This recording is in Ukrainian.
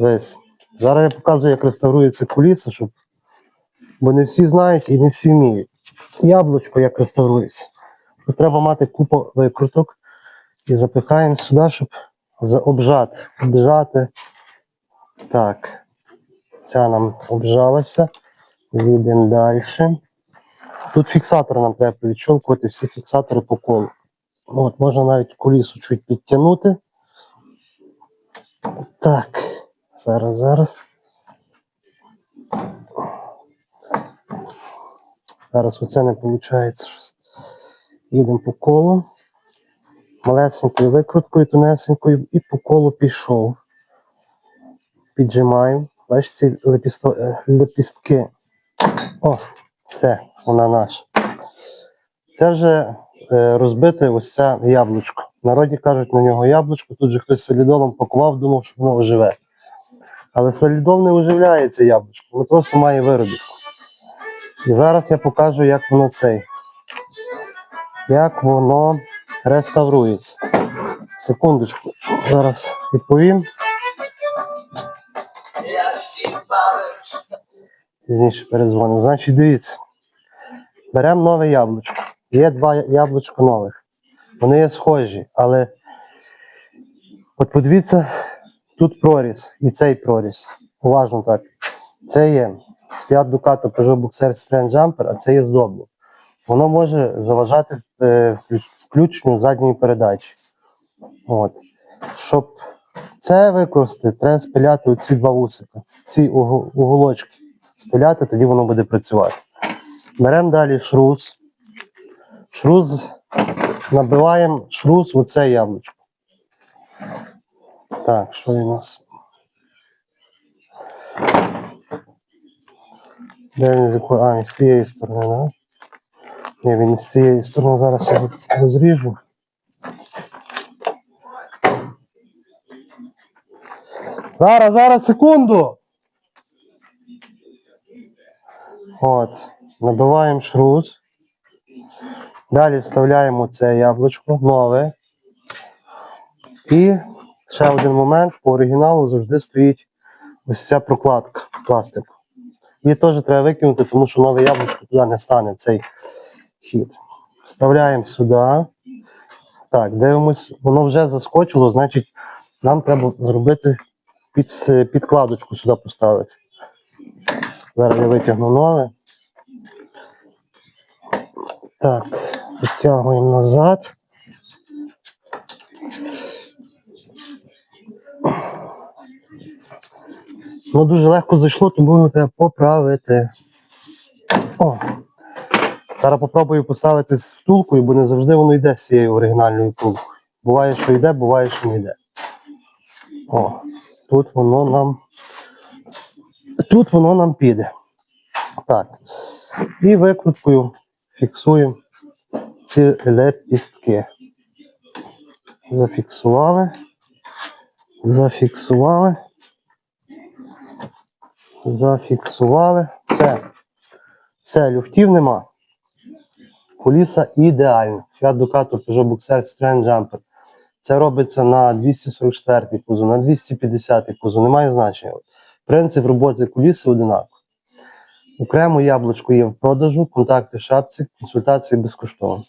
Дивись. Зараз я показую, як реставрується куліса, щоб. Бо не всі знають і не всі вміють. Яблучко як реставрується. Тут треба мати купу викруток і запихаємо сюди, щоб обжати. Обжати. Так. Ця нам обжалася. Йдемо далі. Тут фіксатор нам треба відщолкувати всі фіксатори по колу. От, можна навіть кулісу чуть підтягнути. Так, зараз, зараз. Зараз оце не виходить. Їдемо по колу. Малесенькою викруткою, тонесенькою, і по колу пішов. Піджимаємо. Бачиш ці лепісто... е, лепістки. О, все, вона наша. Це вже е, розбите ось це яблучко. Народі кажуть на нього яблучко. Тут же хтось солідолом пакував, думав, що воно оживе. Але солідол не оживляється яблучко, воно просто має виробітку. І зараз я покажу, як воно цей. Як воно реставрується. Секундочку, зараз відповім. Пізніше перезвоню. Значить, дивіться. Беремо нове яблучко. Є два яблучка нових. Вони є схожі, але от подивіться, тут проріз і цей проріз. Уважно так. Це є з Fiat Ducato Peugeot Boxer Strand Jumper, а це є з Doblo. Воно може заважати е, включенню задньої передачі. От. Щоб це використати, треба спиляти оці два вусика, ці уголочки. Спиляти, тоді воно буде працювати. Беремо далі шрус. Шрус набиваємо шрус у це яблучко. Так, що у нас? Де він з якої? А, він з цієї сторони, да? Ні, він з цієї сторони зараз його розріжу. Зараз, зараз, секунду. От, набиваємо шрус. Далі вставляємо це яблучко нове. І ще один момент по оригіналу завжди стоїть ось ця прокладка пластику. Її теж треба викинути, тому що нове яблучко туди не стане цей хід. Вставляємо сюди. Так, дивимось, воно вже заскочило, значить, нам треба зробити під, підкладочку сюди поставити. Зараз я витягну нове. Так, підтягуємо назад. Воно дуже легко зайшло, тому його треба поправити. О. Зараз попробую поставити з втулкою, бо не завжди воно йде з цією оригінальною втулкою. Буває, що йде, буває, що не йде. О, тут воно нам. Тут воно нам піде. Так. І викруткою фіксуємо ці лепістки. Зафіксували. Зафіксували. Зафіксували. Все. Все, люфтів нема. Куліса ідеальна. Fiat Ducato Peugeot Boxer Strand Jumper. Це робиться на 244-й кузов, на 250-й кузов, немає значення. Принцип роботи куліси одинаковий. Окремо яблучко є в продажу, контакти в шапці, консультації безкоштовно.